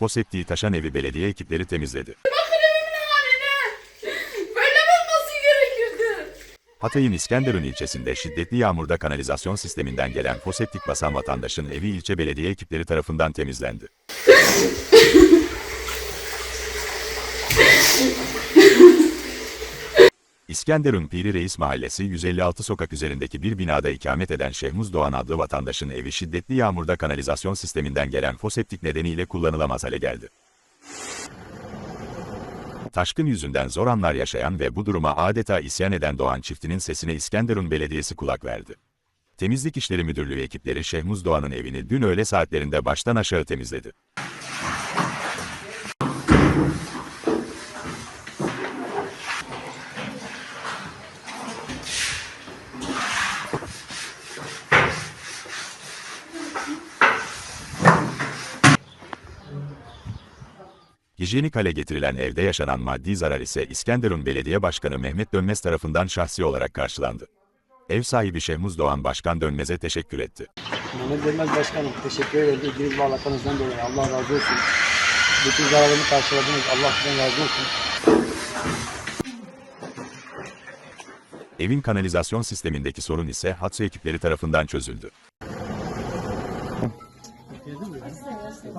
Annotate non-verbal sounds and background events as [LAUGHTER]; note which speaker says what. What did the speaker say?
Speaker 1: foseptiği taşan evi belediye ekipleri temizledi.
Speaker 2: Bakın evimin haline. Böyle olması gerekirdi?
Speaker 1: Hatay'ın İskenderun ilçesinde şiddetli yağmurda kanalizasyon sisteminden gelen foseptik basan vatandaşın evi ilçe belediye ekipleri tarafından temizlendi. [LAUGHS] İskenderun Piri Reis Mahallesi 156 sokak üzerindeki bir binada ikamet eden Şehmuz Doğan adlı vatandaşın evi şiddetli yağmurda kanalizasyon sisteminden gelen foseptik nedeniyle kullanılamaz hale geldi. Taşkın yüzünden zor anlar yaşayan ve bu duruma adeta isyan eden Doğan çiftinin sesine İskenderun Belediyesi kulak verdi. Temizlik İşleri Müdürlüğü ekipleri Şehmuz Doğan'ın evini dün öğle saatlerinde baştan aşağı temizledi. Hijyenik hale getirilen evde yaşanan maddi zarar ise İskenderun Belediye Başkanı Mehmet Dönmez tarafından şahsi olarak karşılandı. Ev sahibi Şehmuz Doğan Başkan Dönmez'e teşekkür etti.
Speaker 3: Mehmet Dönmez Başkanım teşekkür ederim. İlginiz ve alakanızdan dolayı Allah razı olsun. Bütün zararımı karşıladınız. Allah sizden razı olsun.
Speaker 1: Evin kanalizasyon sistemindeki sorun ise HATSU ekipleri tarafından çözüldü. 还是那个十